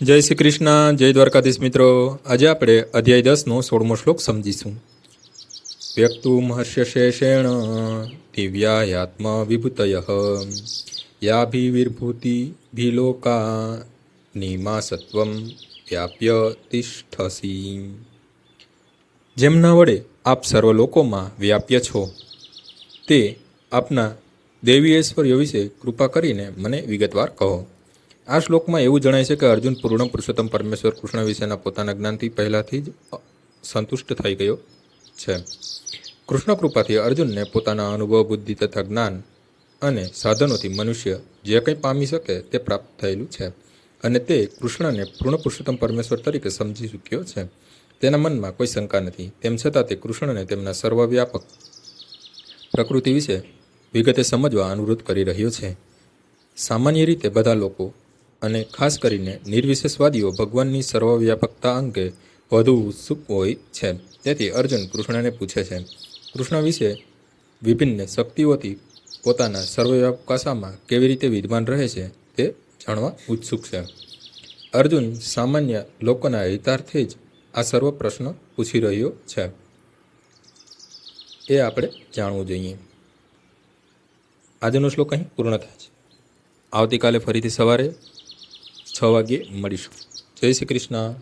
જય શ્રી કૃષ્ણ, જય દ્વારકાધીશ મિત્રો. આજે આપણે અધ્યાય દસનો સોળમો શ્લોક સમજીશું. વ્યક્તુ મહર્ષ્ય શેષેણ દિવ્યાયાત્મ વિભૂતય યાભિવિર્ભૂતિ ભિલોકા નિમા સત્વમ વ્યાપ્ય તિષ્ઠસી જેમના વડે આપ સર્વ લોકોમાં વ્યાપ્ય છો, તે આપના દેવીશ્વર્ય વિશે કૃપા કરીને મને વિગતવાર કહો. આ શ્લોકમાં એવું જણાય છે કે અર્જુન પૂર્ણ પુરુષોત્તમ પરમેશ્વર કૃષ્ણ વિશેના પોતાના જ્ઞાનથી પહેલાંથી જ સંતુષ્ટ થઈ ગયો છે. કૃષ્ણ કૃપાથી અર્જુનને પોતાના અનુભવ, બુદ્ધિ તથા જ્ઞાન અને સાધનોથી મનુષ્ય જે કંઈ પામી શકે તે પ્રાપ્ત થયેલું છે અને તે કૃષ્ણને પૂર્ણ પુરુષોત્તમ પરમેશ્વર તરીકે સમજી ચૂક્યો છે. તેના મનમાં કોઈ શંકા નથી. તેમ છતાં તે કૃષ્ણને તેમના સર્વવ્યાપક પ્રકૃતિ વિશે વિગતે સમજવા અનુરોધ કરી રહ્યો છે. સામાન્ય રીતે બધા લોકો અને ખાસ કરીને નિર્વિશેષવાદીઓ ભગવાનની સર્વવ્યાપકતા અંગે વધુ ઉત્સુક હોય છે. તેથી અર્જુન કૃષ્ણને પૂછે છે, કૃષ્ણ વિશે વિભિન્ન શક્તિઓથી પોતાના સર્વવ્યાપકાશામાં કેવી રીતે વિદ્વાન રહે છે તે જાણવા ઉત્સુક છે. અર્જુન સામાન્ય લોકોના હિતાર્થે જ આ સર્વ પ્રશ્ન પૂછી રહ્યો છે. એ આપણે જાણવું જોઈએ. આજનો શ્લોક અહીં પૂર્ણ થાય છે. આવતીકાલે ફરીથી સવારે છ વાગ્યે મળીશું. જય શ્રી કૃષ્ણ.